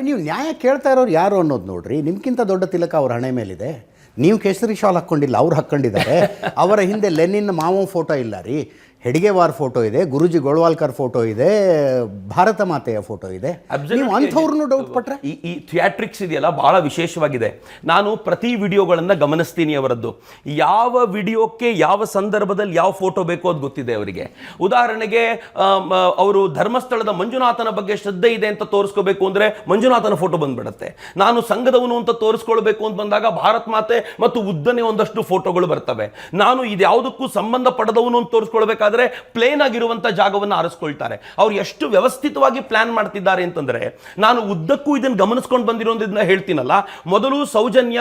ಅರೆ, ನೀವು ನ್ಯಾಯ ಕೇಳ್ತಾ ಇರೋರು ಯಾರು ಅನ್ನೋದು ನೋಡ್ರಿ. ನಿಮ್ಗಿಂತ ದೊಡ್ಡ ತಿಲಕ ಅವ್ರ ಹಣೆ ಮೇಲಿದೆ. ನೀವು ಕೇಸರಿ ಶಾಲ್ ಹಾಕ್ಕೊಂಡಿಲ್ಲ, ಅವ್ರು ಹಾಕ್ಕೊಂಡಿದ್ದಾರೆ. ಅವರ ಹಿಂದೆ ಲೆನಿನ್ ಮಾವ ಫೋಟೋ ಇಲ್ಲ ರೀ. ಹೆಡ್ಗೆವಾರ್ ಫೋಟೋ ಇದೆ ಗುರುಜಿ ಗೋಳ್ವಾಲ್ಕರ್ ಫೋಟೋ ಇದೆ ಭಾರತ ಮಾತೆಯ ಫೋಟೋ ಇದೆ. ನೀವು ಅಂಥವ್ರನ್ನು ಡೌಟ್ ಪಟ್ರೆ? ಈ ಈ ಥಿಯಾಟ್ರಿಕ್ಸ್ ಇದೆಯಲ್ಲ ಬಹಳ ವಿಶೇಷವಾಗಿದೆ. ನಾನು ಪ್ರತಿ ವಿಡಿಯೋಗಳನ್ನು ಗಮನಿಸ್ತೀನಿ ಅವರದ್ದು. ಯಾವ ವಿಡಿಯೋಕ್ಕೆ ಯಾವ ಸಂದರ್ಭದಲ್ಲಿ ಯಾವ ಫೋಟೋ ಬೇಕು ಅದು ಗೊತ್ತಿದೆ ಅವರಿಗೆ. ಉದಾಹರಣೆಗೆ ಅವರು ಧರ್ಮಸ್ಥಳದ ಮಂಜುನಾಥನ ಬಗ್ಗೆ ಶ್ರದ್ಧೆ ಇದೆ ಅಂತ ತೋರಿಸ್ಕೋಬೇಕು ಅಂದರೆ ಮಂಜುನಾಥನ ಫೋಟೋ ಬಂದ್ಬಿಡುತ್ತೆ. ನಾನು ಸಂಘದವನು ಅಂತ ತೋರಿಸ್ಕೊಳ್ಬೇಕು ಅಂತ ಬಂದಾಗ ಭಾರತ್ ಮಾತೆ ಮತ್ತು ಉದ್ದನೆ ಒಂದಷ್ಟು ಫೋಟೋಗಳು ಬರ್ತವೆ. ನಾನು ಇದ್ಯಾವುದಕ್ಕೂ ಸಂಬಂಧ ಪಡೆದವನು ಅಂತ ತೋರಿಸ್ಕೊಳ್ಬೇಕಾದ್ರೆ ಪ್ಲೇನ್ ಆಗಿರುವಂತ ಜಾಗವನ್ನು ಆರಿಸ್ಕೊಳ್ತಾರೆ. ಅವ್ರು ಎಷ್ಟು ವ್ಯವಸ್ಥಿತವಾಗಿ ಪ್ಲಾನ್ ಮಾಡ್ತಿದ್ದಾರೆ ಅಂತಂದ್ರೆ, ನಾನು ಉದ್ದಕ್ಕೂ ಇದನ್ನು ಗಮನಿಸ್ಕೊಂಡು ಬಂದಿರೋದನ್ನ ಹೇಳ್ತೀನಲ್ಲ, ಮೊದಲು ಸೌಜನ್ಯ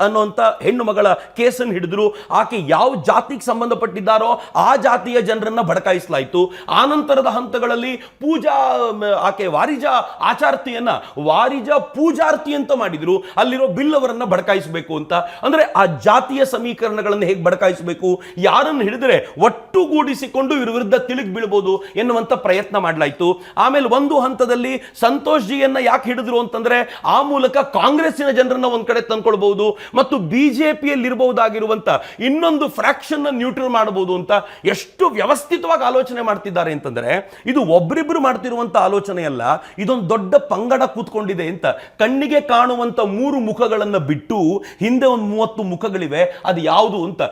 ಅನ್ನುವಂಥ ಹೆಣ್ಣು ಮಗಳ ಕೇಸನ್ನು ಹಿಡಿದ್ರು, ಆಕೆ ಯಾವ ಜಾತಿಗೆ ಸಂಬಂಧಪಟ್ಟಿದ್ದಾರೋ ಆ ಜಾತಿಯ ಜನರನ್ನ ಬಡಕಾಯಿಸಲಾಯಿತು. ಆನಂತರದ ಹಂತಗಳಲ್ಲಿ ಪೂಜಾ ಆಕೆ ವಾರಿಜ ಆಚಾರ್ತಿಯನ್ನ, ವಾರಿಜ ಪೂಜಾರ್ತಿ ಅಂತ ಮಾಡಿದ್ರು. ಅಲ್ಲಿರೋ ಬಿಲ್ ಅವರನ್ನ ಬಡಕಾಯಿಸಬೇಕು ಅಂತ. ಅಂದ್ರೆ ಆ ಜಾತಿಯ ಸಮೀಕರಣಗಳನ್ನು ಹೇಗೆ ಬಡಕಾಯಿಸಬೇಕು? ಯಾರನ್ನು ಹಿಡಿದ್ರೆ ಒಟ್ಟುಗೂಡಿಸಿಕೊಂಡು ಇವ್ರ ವಿರುದ್ಧ ತಿಳಿಗ್ ಬೀಳ್ಬೋದು ಎನ್ನುವಂಥ ಪ್ರಯತ್ನ ಮಾಡಲಾಯಿತು. ಆಮೇಲೆ ಒಂದು ಹಂತದಲ್ಲಿ ಸಂತೋಷ್ ಜಿಯನ್ನ ಯಾಕೆ ಹಿಡಿದ್ರು ಅಂತಂದ್ರೆ ಆ ಮೂಲಕ ಕಾಂಗ್ರೆಸ್ಸಿನ ಜನರನ್ನು ಒಂದು ಕಡೆ ತಂದ್ಕೊಳ್ಬಹುದು ಮತ್ತು ಬಿಜೆಪಿಯಲ್ಲಿ ಇರಬಹುದಾಗಿರುವಂತ ಇನ್ನೊಂದು ಫ್ರಾಕ್ಷನ್ ನ್ಯೂಟ್ರಲ್ ಮಾಡಬಹುದು ಅಂತ ಎಷ್ಟು ವ್ಯವಸ್ಥಿತವಾಗಿ ಆಲೋಚನೆ ಮಾಡ್ತಿದ್ದಾರೆ ಅಂತಂದ್ರೆ ಇದು ಒಬ್ರಿಬ್ರು ಮಾಡ್ತಿರುವಂತ ಆಲೋಚನೆ ಅಲ್ಲ, ಇದೊಂದು ದೊಡ್ಡ ಪಂಗಡ ಕೂತ್ಕೊಂಡಿದೆ ಅಂತ ಕಣ್ಣಿಗೆ ಕಾಣುವಂತ ಮೂರು ಮುಖಗಳನ್ನು ಬಿಟ್ಟು ಹಿಂದೆ ಒಂದು ಮೂವತ್ತು ಮುಖಗಳಿವೆ, ಅದು ಯಾವುದು ಅಂತ